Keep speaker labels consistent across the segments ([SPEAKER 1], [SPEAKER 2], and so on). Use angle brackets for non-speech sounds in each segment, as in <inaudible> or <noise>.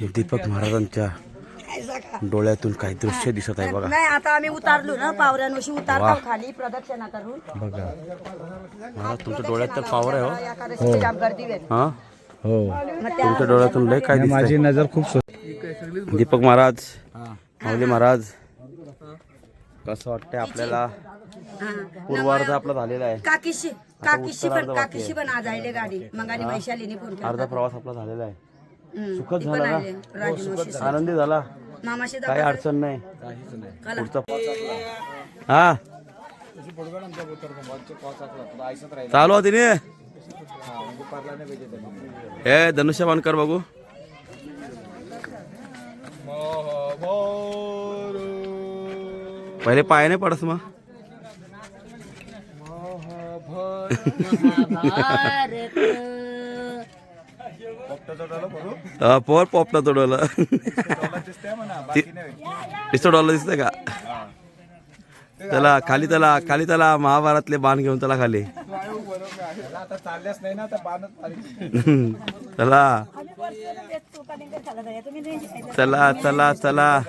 [SPEAKER 1] दीपक महाराजांच्या डोळ्यातून काही दृश्य दिसत आहे बघा.
[SPEAKER 2] नाही आता आम्ही उतारलो ना पावऱ्यांवशी
[SPEAKER 1] वाह.
[SPEAKER 2] उतारतो खाली प्रदक्षिणा करून.
[SPEAKER 1] बघा. महाराज तुमच्या डोळ्यात तर पावर आहे हो.
[SPEAKER 2] गर्दी.
[SPEAKER 1] हा.
[SPEAKER 3] हो?
[SPEAKER 1] तुमच्या डोळ्यातून लय काय
[SPEAKER 3] माझी नजर खूप
[SPEAKER 1] दीपक महाराज माऊली महाराज कसं वाटतंय आपल्याला? पूर्वार्ध आपला झालेला आहे.
[SPEAKER 2] काकीशी काकीशी पण काकीशी पण आज आले गाडी. मग आणि वैशालीने फोन
[SPEAKER 1] अर्धा प्रवास आपला झालेला आहे. सुखद झाला
[SPEAKER 2] आले राजमावशी
[SPEAKER 1] आनंदी झाला.
[SPEAKER 2] मामाशी
[SPEAKER 1] काही. अडचण नाही. पुढचा. हा. चालू होती ने हे धनुष्यबाण कर बघू. पहिले पाय नाही पडस मग. <laughs> <laughs> हा, पोर पोपटा तोडवलं. दिसतो डॉलर दिसतंय का? त्याला खाली त्याला खाली त्याला महाभारतले बाण घेऊन त्याला खाली. चला चला चला चला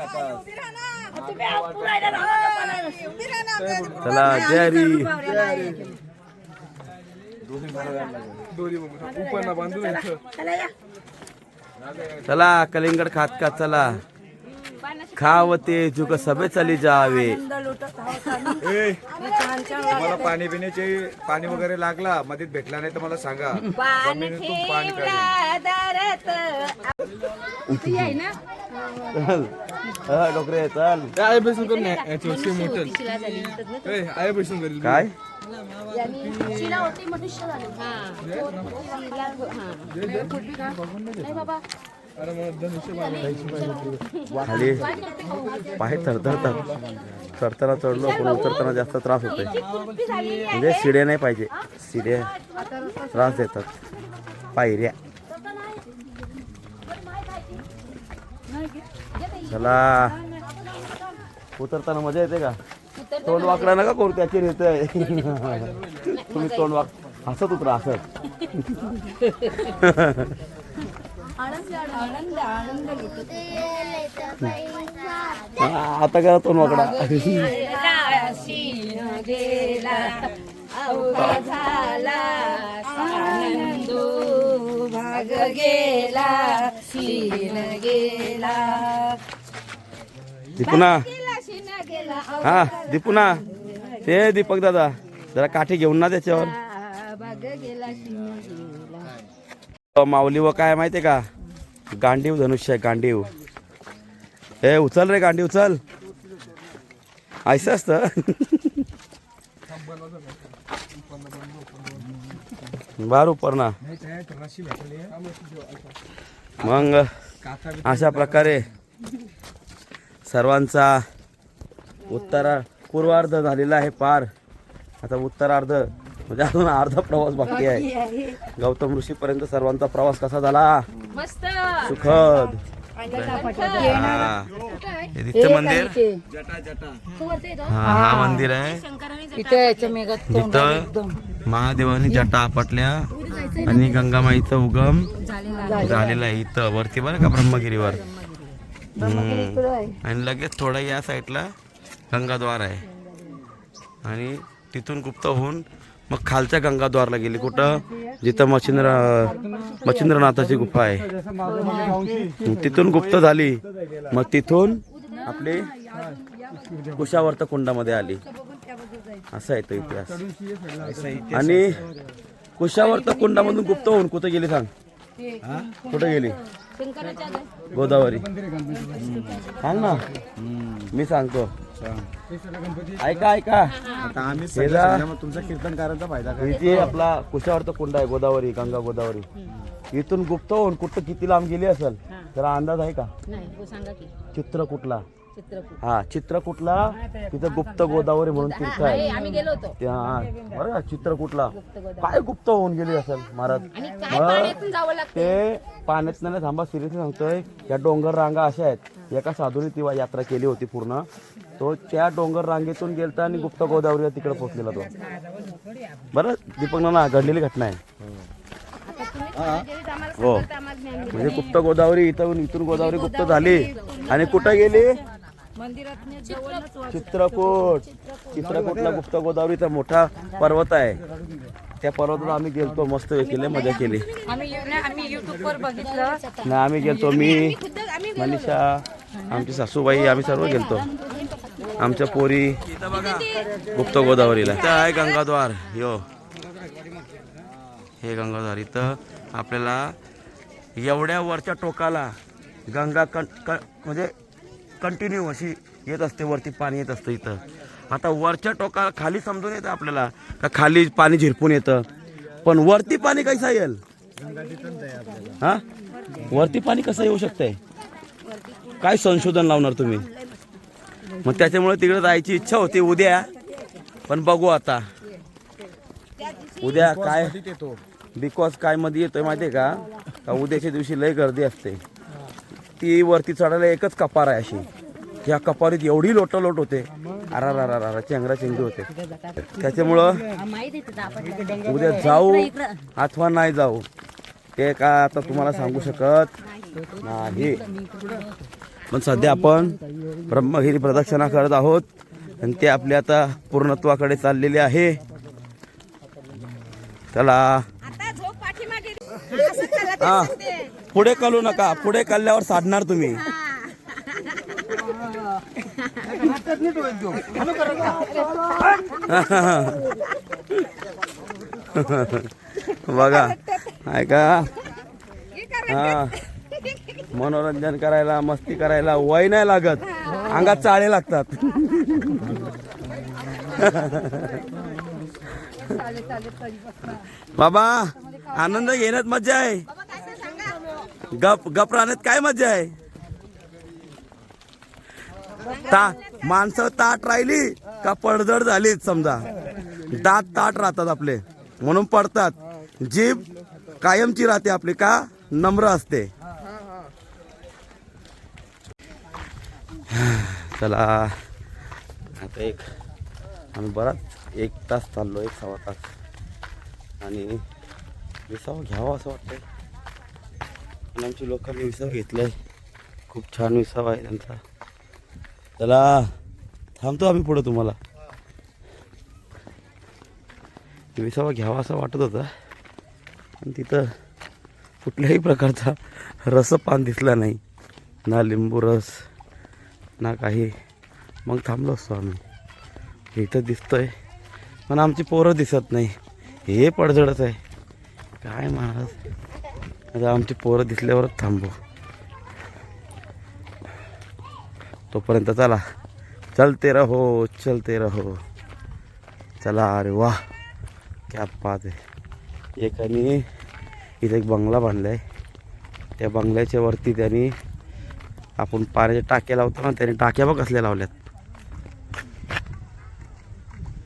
[SPEAKER 1] चला जय हरी.
[SPEAKER 2] चला
[SPEAKER 1] कलिंगड खात का चला? खावते जुग सभे चली जावे.
[SPEAKER 4] मला पाणी पिण्याचे पाणी वगैरे लागला मध्येत भेटला नाही तर मला सांगा. जमिनीतून पाणी काढेन.
[SPEAKER 1] चल. हा, खाली. पाय थरथरतात चढताना चढलो पण उतरताना जास्त त्रास होतोय. म्हणजे शिड्या नाही पाहिजे. शिड्या त्रास देतात. पायऱ्या. चला. उतरताना मजा येते का? तोंड वाकडा नका करू त्याची <laughs> येतंय तुम्ही तोंड वाक हसत उतरा हसत.
[SPEAKER 2] आनंद आनंद लुटत
[SPEAKER 1] आता करा तोंड वाकडा.
[SPEAKER 2] भाग गेला गेला
[SPEAKER 1] दीपुना
[SPEAKER 2] हा दीपू
[SPEAKER 1] हा ते दीपक दादा जरा काठी घेऊन ना त्याच्यावर. माऊली व काय माहितीये का? गांडीव धनुष्य आहे गांडीव. ए उचल रे गांडीव उचल. ऐसं असतं. बार उपर ना. मग अशा प्रकारे सर्वांचा उत्तरा पूर्वार्ध झालेला आहे पार. आता उत्तरार्ध म्हणजे अजून अर्धा प्रवास बाकी आहे. गौतम ऋषीपर्यंत सर्वांचा प्रवास कसा झाला?
[SPEAKER 5] मस्त.
[SPEAKER 1] सुखद. मंदिर? हा हा मंदिर आहे. तिथं महादेवानी जटा आपटल्या आणि गंगामाईचा उगम झालेला आहे. इथं. वरती बरं का ब्रह्मगिरीवर? हम्म. आणि लगेच थोडं या साईडला गंगाद्वार आहे. आणि तिथून गुप्त होऊन मग खालच्या गंगाद्वारला गेली. कुठं? जिथं मच्छिंद्र मच्छिंद्रनाथाची गुफा आहे. तिथून गुप्त झाली. मग तिथून आपली कुशावर्त कुंडामध्ये आली. असा आहे तो इतिहास. आणि कुशावर्त कुंडामधून गुप्त होऊन कुठे गेली सांग? कुठे गेली? गोदावरी. सांग ना. मी सांगतो. ऐका ऐका.
[SPEAKER 4] आता आम्ही
[SPEAKER 1] हे
[SPEAKER 4] सगळे तुमचा कीर्तनकारांचा फायदा काय
[SPEAKER 1] इथे आपला कुशावर्त कुंड आहे गोदावरी गंगा गोदावरी. इथून गुप्त होऊन कुठं किती लांब गेली असेल त्याला अंदाज आहे का?
[SPEAKER 5] नाही सांगा की.
[SPEAKER 1] चित्र कुठला? हा चित्र कुठला तिथं गुप्त गोदावरी म्हणून तीर्थ आहे.
[SPEAKER 5] आम्ही गेलो होतो.
[SPEAKER 1] ते हा बरं का चित्र कुठला काय गुप्त होऊन गेली असेल महाराज?
[SPEAKER 5] आणि काय
[SPEAKER 1] मग
[SPEAKER 5] पाण्यातून जावं लागतं
[SPEAKER 1] ते पाण्यात नाही थांबा सिरियसली सांगतोय या डोंगर रांगा अशा आहेत एका साधूने ती यात्रा केली होती पूर्ण. तो त्या डोंगर रांगेतून गेलता आणि गुप्त गोदावरीला तिकडे पोहोचलेला तो. बरं दीपक ना घडलेली घटना आहे. हो. म्हणजे गुप्त गोदावरी इथून इथून गोदावरी गुप्त झाली. आणि कुठं गेली? चित्रकूट. चित्रकूटला गुप्त गोदावरीचा मोठा पर्वत आहे. त्या पर्वतावर आम्ही गेलतो मस्त केले मजा केली.
[SPEAKER 2] आम्ही आम्ही
[SPEAKER 1] गेलतो मी मनीषा आमची सासूबाई आम्ही सर्व गेलतो. आमच्या पोरी गुप्त गोदावरीला. इथं आहे गंगाद्वार. यो. हे गंगाद्वार. इथं आपल्याला एवढ्या वरच्या टोकाला गंगा कं क म्हणजे कंटिन्यू अशी येत असते वरती पाणी येत असतं इथं. आता वरच्या टोकाला खाली समजून येतं आपल्याला का खाली पाणी झिरपून येतं? पण वरती पाणी कैसा येईल? हा? वरती पाणी कसं येऊ शकतंय? काय संशोधन लावणार तुम्ही? मग त्याच्यामुळे तिकडे जायची इच्छा होती उद्या पण बघू आता. उद्या काय बिकॉज काय मध्ये येतोय माहितीये का? का उद्याच्या दिवशी लय गर्दी असते. ती वरती चढायला एकच कपार आहे अशी. त्या कपारीत एवढी लोटलोट होते. अरा रा चेंगरा चेंगरी होते. त्याच्यामुळं उद्या जाऊ अथवा नाही जाऊ. ते का आता तुम्हाला सांगू शकत नाही. पण सध्या आपण ब्रह्मगिरी प्रदक्षिणा करत आहोत. आणि ते आपले आता पूर्णत्वाकडे चाललेले आहे. चला. हा. पुढे कळू नका पुढे कळल्यावर साधणार तुम्ही. बघा ऐका. हा. मनोरंजन करायला मस्ती करायला वय नाही लागत. अंगात चाळे लागतात. बाबा आनंद घेण्यात मजा आहे. गप गप राहण्यात काय मजा आहे? ता माणसं ताट राहिली का पडझड झालीच समजा. दात ताट राहतात आपले म्हणून पडतात. जीभ कायमची राहते आपली का नम्र असते. चला आता एक आम्ही बराच एक तास चाललो एक सव्वा तास. आणि विसावा घ्यावा असं वाटतंय. आणि आमची लोकांनी विसाव घेतलाय. खूप छान विसावा आहे त्यांचा. चला थांबतो आम्ही पुढं तुम्हाला. विसावा घ्यावा असं वाटत होता. पण तिथं कुठल्याही प्रकारचा रस पान दिसला नाही. ना लिंबू रस ना काही. मग थांबलो असतो आम्ही. इथं दिसतंय. पण आमची पोरं दिसत नाही. हे पडझडच आहे. काय महाराज? आता आमची पोरं दिसल्यावरच थांबू. तोपर्यंत चला. चलते रहो चलते रहो. चला अरे वा. क्या पात आहे एकाने इथे एक बंगला बांधला आहे त्या बंगल्याच्या वरती त्यांनी आपण पाण्याच्या टाक्या लावतो ना त्याने टाक्या बघ कसल्या लावल्यात.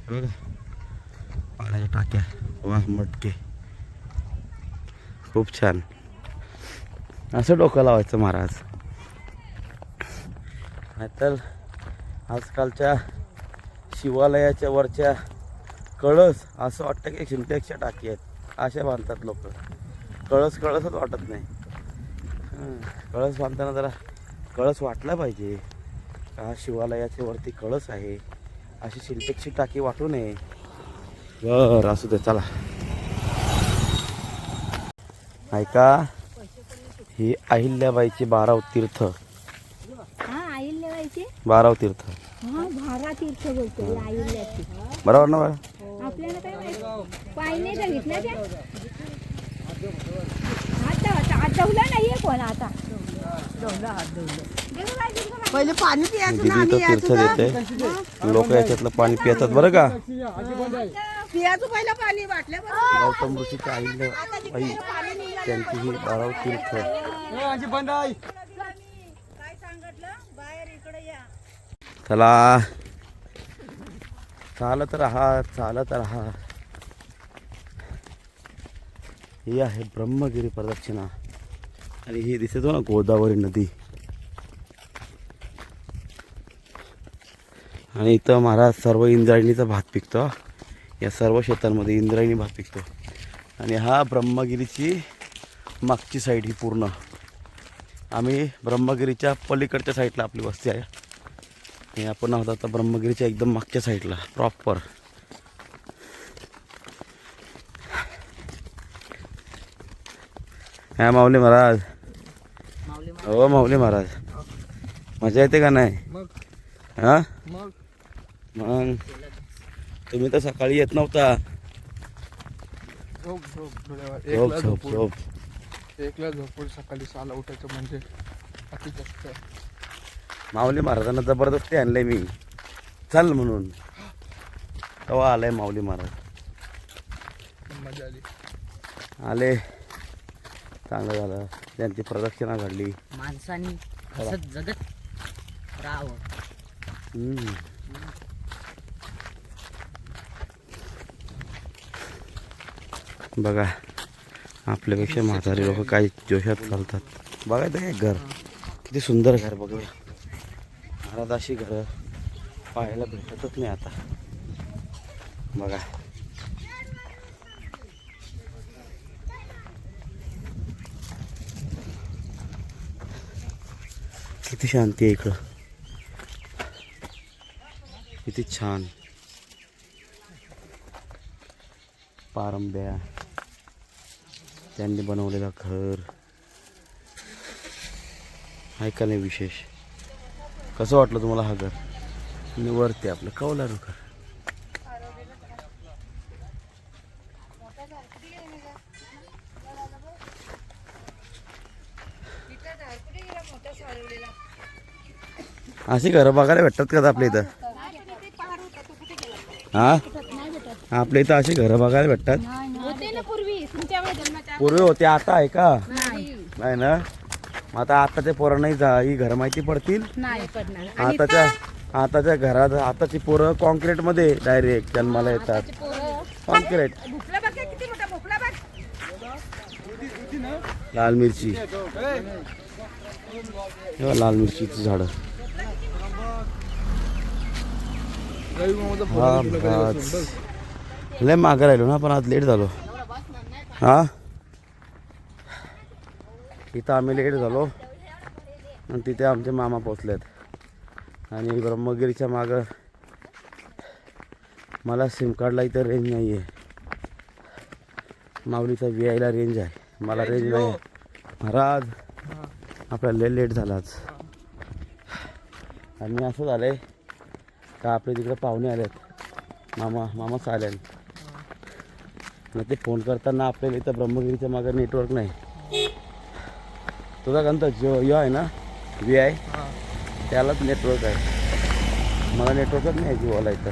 [SPEAKER 1] बघा. पाण्याच्या टाक्या. वा मटके. खूप छान. असं डोकं लावायचं महाराज. नाहीतर आजकालच्या शिवालयाच्या वरच्या कळस असं वाटतं की शिंपेक्षा टाकी आहेत. अशा बांधतात लोक. कळस कळसच वाटत नाही. कळस बांधताना जरा कळस वाटला पाहिजे. का हा शिवालयाच्या वरती कळस आहे? अशी सिंटेक्सची टाकी वाटू नये. बरं असू दे चला. ऐका ही अहिल्याबाईची बाराव तीर्थ.
[SPEAKER 2] हा
[SPEAKER 1] बाराव तीर्थ.
[SPEAKER 2] हा
[SPEAKER 1] बरोबर ना बरं
[SPEAKER 2] आपल्याला काय माहिती? पाय नाही बघितलं त्या आता आता आज जवला नाहीये कोण आता?
[SPEAKER 5] पहिले पाणी पियायचं ना
[SPEAKER 1] दिदी
[SPEAKER 5] आम्ही
[SPEAKER 1] तर तीर्थ देते लोक याच्यातलं पाणी पितात बरं का?
[SPEAKER 5] पियाचं पहिलं पाणी वाटलं
[SPEAKER 1] गौतम ऋषीच्या आईला आई त्यांची ही बाराव तीर्थ चला. चालत राहा चालत राहा. ही आहे ब्रह्मगिरी प्रदक्षिणा. आणि ही दिसतो ना गोदावरी नदी. आणि इथं महाराज सर्व इंद्रायणीचा भात पिकतो. या सर्व शेतांमध्ये इंद्रायणी भात पिकतो. आणि हा ब्रह्मगिरीची मागची साईड ही पूर्ण. आम्ही ब्रह्मगिरीच्या पलीकडच्या साईडला आपली वस्ती आहे. आणि आपण आहोत आता ब्रह्मगिरीच्या एकदम मागच्या साईडला प्रॉपर हा माऊली महाराज. हो माऊली महाराज. मजा येते का नाही?
[SPEAKER 3] मग.
[SPEAKER 1] हा?
[SPEAKER 3] मग.
[SPEAKER 1] तुम्ही तर सकाळी येत नव्हता.
[SPEAKER 3] झोप झोप.
[SPEAKER 1] झोप.
[SPEAKER 3] एकला
[SPEAKER 1] झोप
[SPEAKER 3] झोपून
[SPEAKER 1] झोप
[SPEAKER 3] एकला झोपून सकाळी सहाला उठायचं म्हणजे अति जास्त आहे.
[SPEAKER 1] माऊली महाराजांना जबरदस्ती आणलंय मी. चल म्हणून. तेव्हा आलाय माऊली महाराज.
[SPEAKER 3] पण मजा आली.
[SPEAKER 1] आले. चांगलं झालं. त्यांची प्रदक्षिणा घडली.
[SPEAKER 6] माणसानी असं जगत राहावं.
[SPEAKER 1] हम्म. बघा. आपल्यापेक्षा म्हातारी लोक काही जोशात चालतात. बघा ते काय घर. किती सुंदर घर बघा महाराज अशी घरं पाहायला भेटतच नाही आता. बघा. किती शांती आहे इकडं. किती छान. पारंब्या. त्यांनी बनवलेलं घर आहे का नाही विशेष. कसं वाटलं तुम्हाला हा घर? वरती आपलं कौलारू घर. अशी घरं बघायला भेटतात का आपल्या इथं? हा? आपल्या इथं अशी घरं बघायला भेटतात?
[SPEAKER 2] तुमच्या वेळेस जन्माच्या
[SPEAKER 1] पूर्वी होते आता आहे का? नाही. ना? मग आता आताच्या पोरांना ही जा- ही घरं माहिती पडतील?
[SPEAKER 2] नाही पडणार.
[SPEAKER 1] आताच्या आताच्या घरात आताची पोरं कॉन्क्रीटमध्ये डायरेक्ट जन्माला येतात. कॉन्क्रीट.
[SPEAKER 5] भोपळा बघ काय? किती मोठा भोपळा बघ
[SPEAKER 1] लाल मिरची. हे लाल मिरचीची झाडं. हा. लय मागं राहिलो ना पण आज लेट झालो. हा? इथं आम्ही लेट झालो. आणि तिथे आमचे मामा पोचलेत आणि ब्रह्मगिरीच्या मागं मला सिम कार्डला इथं रेंज नाही आहे माऊलीचा व्ही आयला रेंज आहे. मला रेंज नाही आहे महाराज आपल्याला लय लेट झाला आज. आणि असं झालं आहे का आपले तिकडे पाहुणे आलेत. मामा मामाच आले मग ते फोन करताना आपल्याला इथं ब्रह्मगिरीच्या मागे नेटवर्क नाही. तुझा गंत जिओ यो आहे ना व्ही आय. त्यालाच नेटवर्क आहे. मला नेटवर्कच नाही जिओला इथं.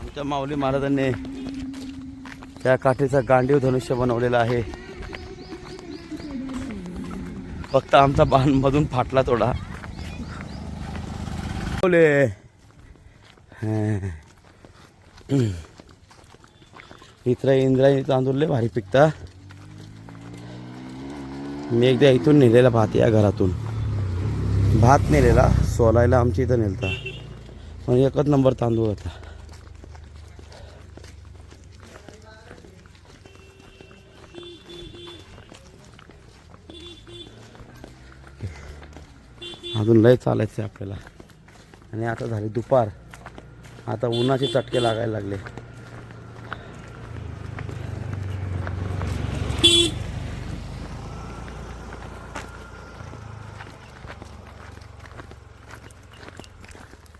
[SPEAKER 1] आमच्या माऊली महाराजांनी त्या काठीचा गांडीव धनुष्य बनवलेला आहे. फक्त आमचा बाण मधून फाटला थोडा. बोले इथं इंद्रायणी तांदूळ लय भारी पिकता. मी एकदा इथून नेलेला भात या घरातून. भात नेलेला सोलायला आमच्या इथं नेलता. पण एकच नंबर तांदूळ होता. अजून लय चालायचं आहे आपल्याला. आणि आता झाली दुपार. आता उन्हाचे चटके लागायला लागले.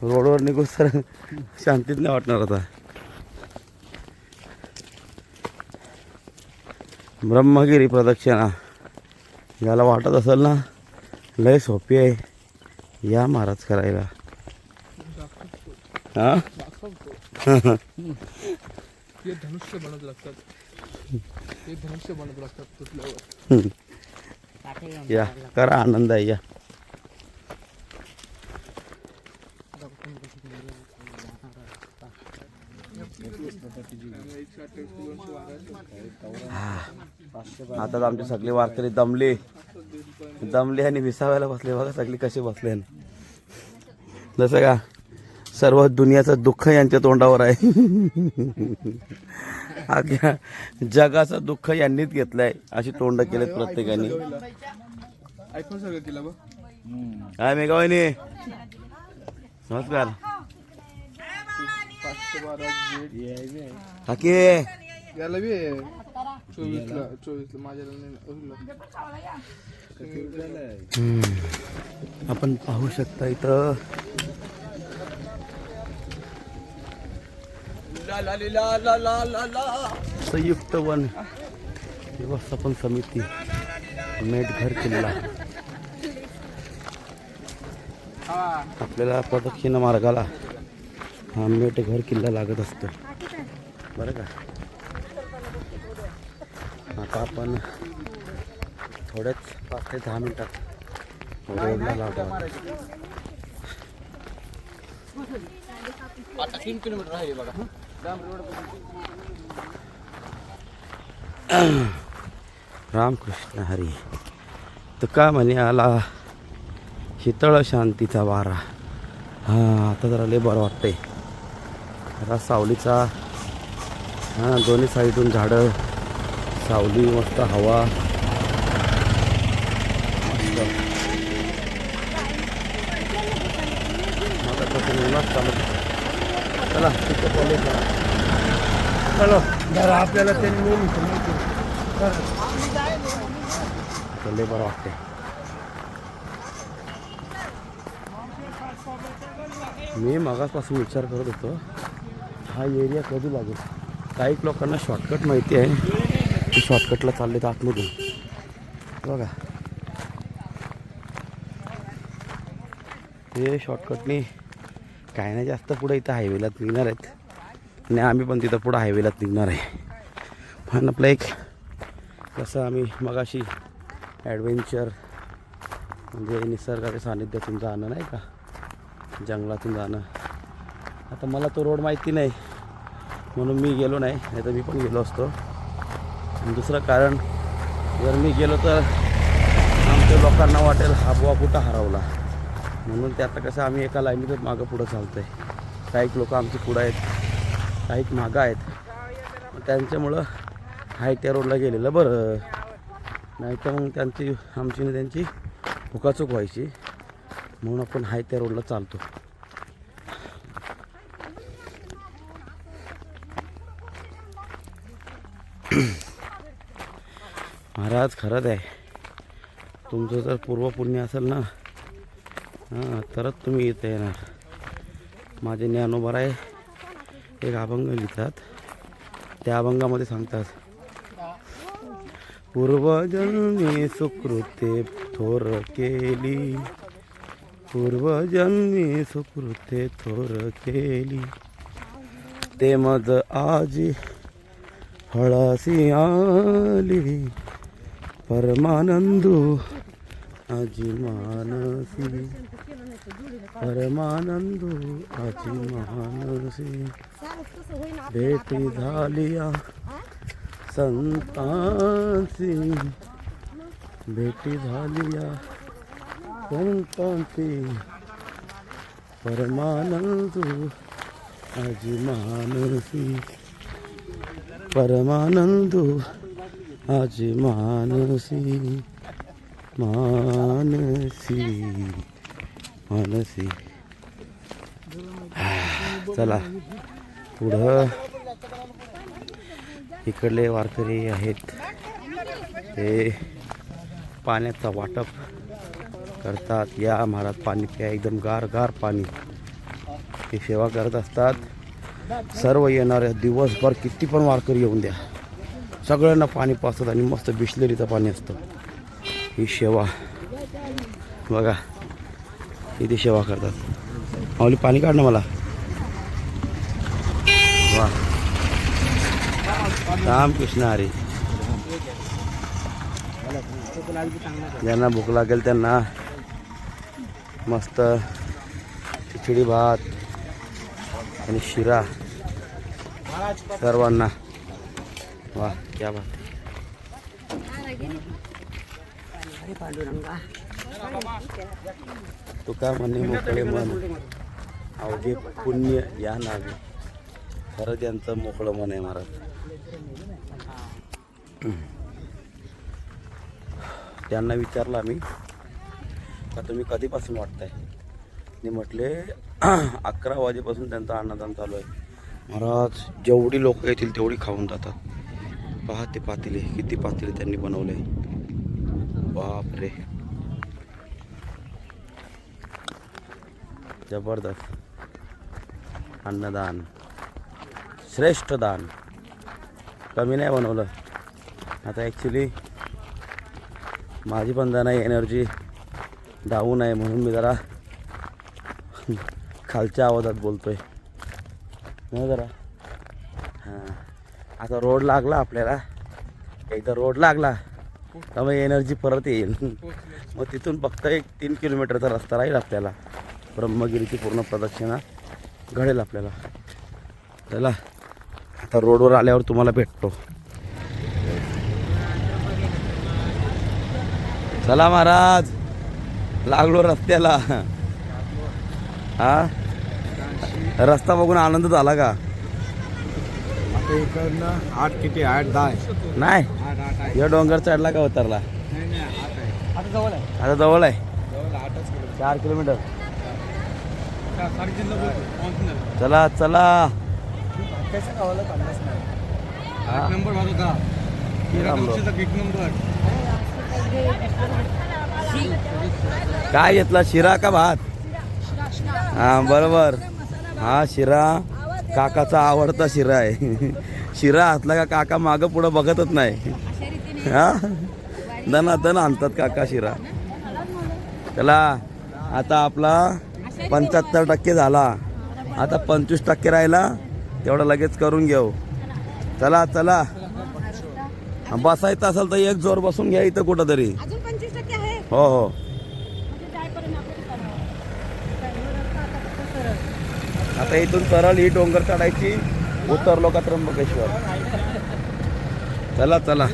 [SPEAKER 1] रोडवर निघून सर शांतीत नाही वाटणार आता. ब्रह्मगिरी प्रदक्षिणा. याला वाटत असेल ना लय सोपी आहे या महाराज करायला. हा?
[SPEAKER 3] धनुष्य बनत लागतात ते धनुष्य बनत लागतात तुटल्यावर.
[SPEAKER 6] काठे घेऊन
[SPEAKER 1] या करा आनंद आहे या. आता तर आमचे सगळे वारकरी दमले. दमले आणि विसाव्याला बसले. बघा सगळे कसे बसले जसं का सर्व दुनियाचं दुःख यांच्या तोंडावर आहे. अख्या जगाचं दुःख यांनीच घेतलंय अशी तोंड केलेत प्रत्येकाने. काय नमस्कार.
[SPEAKER 3] याला बी. चोवीसला चोवीसला माझ्याला नाही
[SPEAKER 1] हम्म. आपण पाहू शकता इथं संयुक्त वन व्यवस्थापन समिती मेटघर किल्ला. आपल्याला प्रदक्षिणा मार्गाला हा मेटघर किल्ला लागत असतो. बरं का? आता आपण थोड्याच पाच ते दहा मिनिटात रोडला लागू
[SPEAKER 3] आता तीन किलोमीटर आहे बघा.
[SPEAKER 1] रामकृष्ण हरी. तर काय म्हणे आला शीतळ शांतीचा वारा. हां आता जरा लय बरं वाटतंय. जरा सावलीचा हां दोन्ही साईडून झाडं सावली मस्त हवा. मस्त. मगापासून उन्हात चालत होतं. चला. तिथं बोलू चला.
[SPEAKER 3] चलो जरा आपल्याला त्यांनी नेऊन
[SPEAKER 1] लय बरं वाटतंय मी मगापासून विचार करत होतो हा एरिया कधी लागेल? काही लोकांना शॉर्टकट माहिती आहे. की शॉर्टकटला चालले तर आतमधून. बघा. हे शॉर्टकटनी काय नाही जास्त पुढे इथं हायवेलाच निघणार आहेत. आणि आम्ही पण तिथं पुढं हायवेलाच निघणार आहे. पण आपलं एक कसं आम्ही मगाशी ॲडव्हेंचर म्हणजे निसर्गाच्या सान्निध्यातून जाणं नाही का? जंगलातून जाणं. आता मला तो रोड माहिती नाही. म्हणून मी गेलो नाही नाही तर मी पण गेलो असतो. दुसरं कारण जर मी गेलो तर आमच्या लोकांना वाटेल हा बुवा कुठं हरवला. म्हणून ते आता कसं आम्ही एका लाईनीतच मागं पुढं चालतो आहे काही लोक आमची पुढं आहेत काही मागं आहेत. त्यांच्यामुळं हाय त्या रोडला गेलेलं बरं. नाही तर मग त्यांची आमची त्यांची हुकाचूक व्हायची. म्हणून आपण हाय त्या रोडला चालतो. महाराज खरंच आहे. तुमचं जर पूर्वपुण्य असेल ना हां तरच तुम्ही इथं येणार. माझे ज्ञानोबर आहे एक अभंग लिहितात. त्या अभंगामध्ये सांगतात पूर्वजन्मी सुकृते थोर केली. पूर्वजन्मी सुकृते थोर केली. ते मज आजी फळासी आली. परमानंदू आजी मानसी परमानंदू आजी मानसी भेटी झालिया संतांची भेटी झालिया संतांची परमानंदू आजी मानसी परमानंदू आजी मानसी मानसी मानसी. <sighs> चला पुढं. इकडले वारकरी आहेत. ते पाण्याचा वाटप करतात. या महाराज पाणी प्या एकदम गार गार पाणी. ही सेवा करत असतात. सर्व येणाऱ्या दिवसभर किती पण वारकरी येऊन द्या. सगळ्यांना पाणी पाचतात आणि मस्त बिस्लरीचं पाणी असतं. ही सेवा बघा इथे सेवा करतात. माऊली पाणी काढ ना मला. वा. रामकृष्ण हरी. ज्यांना भूक लागेल त्यांना मस्त खिचडी भात आणि शिरा सर्वांना. वा क्या बात तुका म्हणे मोकळे मन? अवघे पुण्य या नावे. खरं त्यांचं मोकळं मन आहे महाराज. त्यांना विचारलं आम्ही का तुम्ही कधीपासून वाटताय? मी म्हटले अकरा वाजेपासून त्यांचा अन्नदान चालू आहे. महाराज जेवढी लोक येतील तेवढी खाऊन जातात. पहा ते पातेले किती पातेले त्यांनी बनवले. बापरे. जबरदस्त. अन्नदान. श्रेष्ठ दान. कमी नाही बनवलं. आता ॲक्च्युली माझी पण जरा एनर्जी डाऊन आहे म्हणून मी जरा खालच्या आवाजात बोलतोय. नाही जरा. हां. आता रोड लागला आपल्याला. एकदा रोड लागला. त्यामुळे एनर्जी परत येईल. मग तिथून फक्त एक तीन किलोमीटरचा रस्ता राहील आपल्याला. ब्रह्मगिरीची पूर्ण प्रदक्षिणा घडेल आपल्याला. चला आता रोडवर आल्यावर तुम्हाला भेटतो. चला महाराज लागलो रस्त्याला. हा? रस्ता बघून आनंद झाला का?
[SPEAKER 4] आता इकडनं आठ किती? आठ दहा आहे.
[SPEAKER 1] नाही.
[SPEAKER 4] आठ आठ आहे.
[SPEAKER 1] या डोंगर चढला का उतरला?
[SPEAKER 4] नाही नाही आठ आहे.
[SPEAKER 3] आता जवळ आहे.
[SPEAKER 1] आता जवळ आहे.
[SPEAKER 4] जवळ आठच किलोमीटर
[SPEAKER 1] चार किलोमीटर.
[SPEAKER 3] साडेतीनला पोहोचणार.
[SPEAKER 1] चला चला.
[SPEAKER 4] त्याच्या गावाला पन्नास नाही.
[SPEAKER 1] हा.
[SPEAKER 3] नंबर माझा का
[SPEAKER 1] थांबलो.
[SPEAKER 3] एक नंबर.
[SPEAKER 1] काय घेतला? शिरा का भात? हा बरोबर. हा शिरा. काकाचा आवडता शिरा आहे. शिरा असला का काका मागं पुढं बघतच नाही. हा? दनादन आणतात काका शिरा. चला आता आपला पंच्याहत्तर टक्के झाला. आता पंचवीस टक्के राहिला. तेवढं लगेच करून घेऊ. चला चला. बसायचं असेल तर एक जोर बसून घ्या इथं कुठं तरी
[SPEAKER 5] अजून पंचवीस टक्के आहे.
[SPEAKER 1] हो हो. आता इथून सरळ ही डोंगर चढायची. उतरलो का त्र्यंबकेश्वर. चला चला.